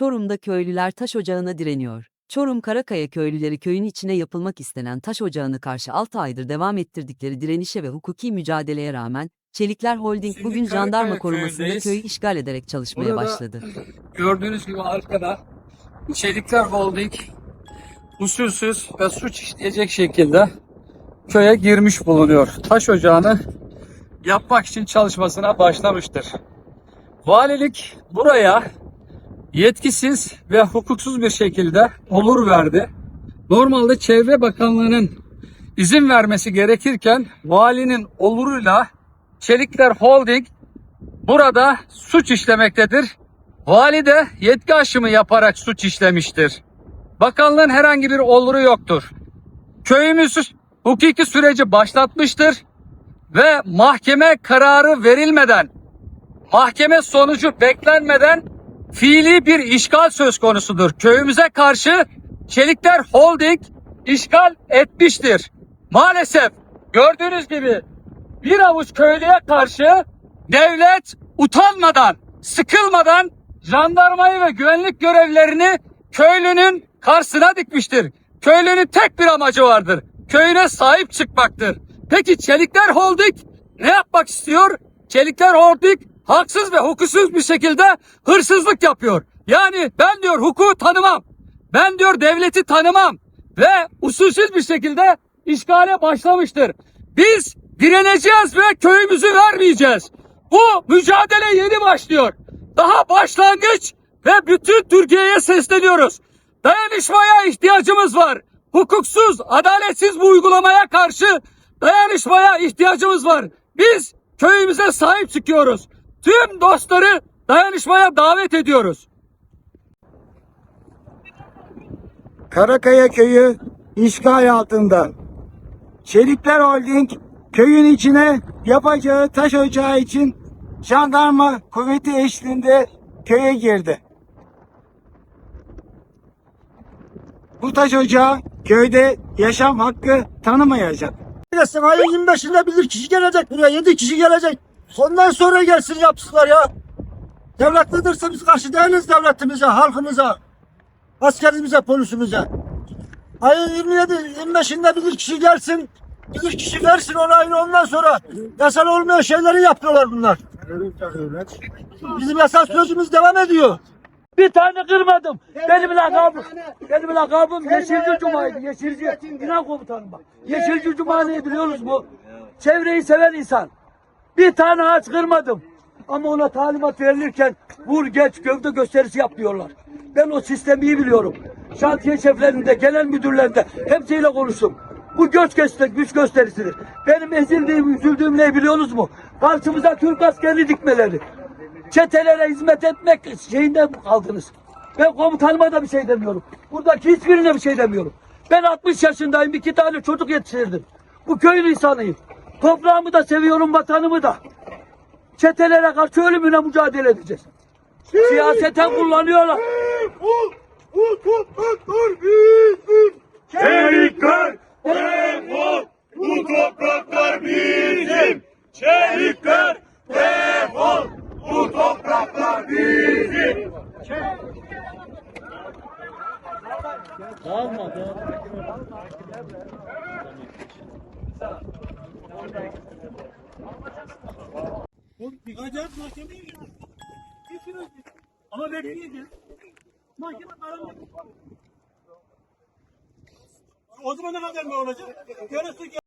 Çorum'da köylüler taş ocağına direniyor. Çorum Karakaya köylüleri köyün içine yapılmak istenen taş ocağını karşı 6 aydır devam ettirdikleri direnişe ve hukuki mücadeleye rağmen Çelikler Holding Şimdi bugün Karakaya jandarma korumasında köyündeyiz. köyü işgal ederek çalışmaya Burada- başladı. Gördüğünüz gibi arkada Çelikler Holding usulsüz ve suç işleyecek şekilde köye girmiş bulunuyor. Taş ocağını yapmak için çalışmasına başlamıştır. Valilik buraya yetkisiz ve hukuksuz bir şekilde olur verdi. Normalde Çevre Bakanlığı'nın izin vermesi gerekirken valinin oluruyla Çelikler Holding burada suç işlemektedir. Vali de yetki aşımı yaparak suç işlemiştir. Bakanlığın herhangi bir oluru yoktur. Köyümüz hukuki süreci başlatmıştır ve mahkeme kararı verilmeden, mahkeme sonucu beklenmeden fiili bir işgal söz konusudur. Köyümüze karşı Çelikler Holding işgal etmiştir. Maalesef gördüğünüz gibi bir avuç köylüye karşı devlet utanmadan, sıkılmadan jandarmayı ve güvenlik görevlerini köylünün karşısına dikmiştir. Köylünün tek bir amacı vardır. Köyüne sahip çıkmaktır. Peki Çelikler Holding ne yapmak istiyor? Çelikler Holding haksız ve hukuksuz bir şekilde hırsızlık yapıyor. Yani ben diyor hukuku tanımam. Ben diyor devleti tanımam ve usulsüz bir şekilde işgale başlamıştır. Biz direneceğiz ve köyümüzü vermeyeceğiz. Bu mücadele yeni başlıyor. Daha başlangıç ve bütün Türkiye'ye sesleniyoruz. Dayanışmaya ihtiyacımız var. Hukuksuz, adaletsiz bu uygulamaya karşı dayanışmaya ihtiyacımız var. Biz köyümüze sahip çıkıyoruz. Tüm dostları dayanışmaya davet ediyoruz. Karakaya köyü işgal altında. Çelikler Holding köyün içine yapacağı taş ocağı için jandarma kuvveti eşliğinde köye girdi. Bu taş ocağı köyde yaşam hakkı tanımayacak. Ayın 25'inde bilir kişi gelecek buraya. 7 kişi gelecek. Ondan sonra gelsin yapsınlar ya. Devlet ne derse biz karşı değiliz devletimize, halkımıza, askerimize, polisimize. Ayın 27, 25'inde bilir kişi gelsin. Bilir kişi versin onayını ondan sonra yasal olmayan şeyleri yapıyorlar bunlar. Bizim yasal sözümüz devam ediyor. Bir tane kırmadım. Benim lakabım, benim lakabım Yeşilci Cuma'ydı. Yeşilci. İnan komutanım bak. Yeşilci Cuma ne biliyoruz bu? Çevreyi seven insan. Bir tane ağaç kırmadım. Ama ona talimat verilirken vur geç gövde gösterisi yapmıyorlar. Ben o sistemi iyi biliyorum. Şantiye şeflerinde, genel müdürlerinde hepsiyle konuştum. Bu göç göster güç gösterisidir. Benim ezildiğim, üzüldüğüm ne biliyorsunuz mu? Karşımıza Türk askeri dikmeleri çetelere hizmet etmek şeyinde kaldınız. Ben komutanıma da bir şey demiyorum. Buradaki hiçbirine bir şey demiyorum. Ben 60 yaşındayım. iki tane çocuk yetiştirdim. Bu köyün insanıyım. Toprağımı da seviyorum, vatanımı da. Çetelere karşı ölümüne mücadele edeceğiz. Siyaseten kullanıyorlar. Çelikler defol! Bu topraklar bizim! Çelikler defol! Bu topraklar bizim! Acayip mahkemeye gidiyor. Ama bekleyeceğiz. Mahkeme karar O zaman ne kadar mı olacak? Ki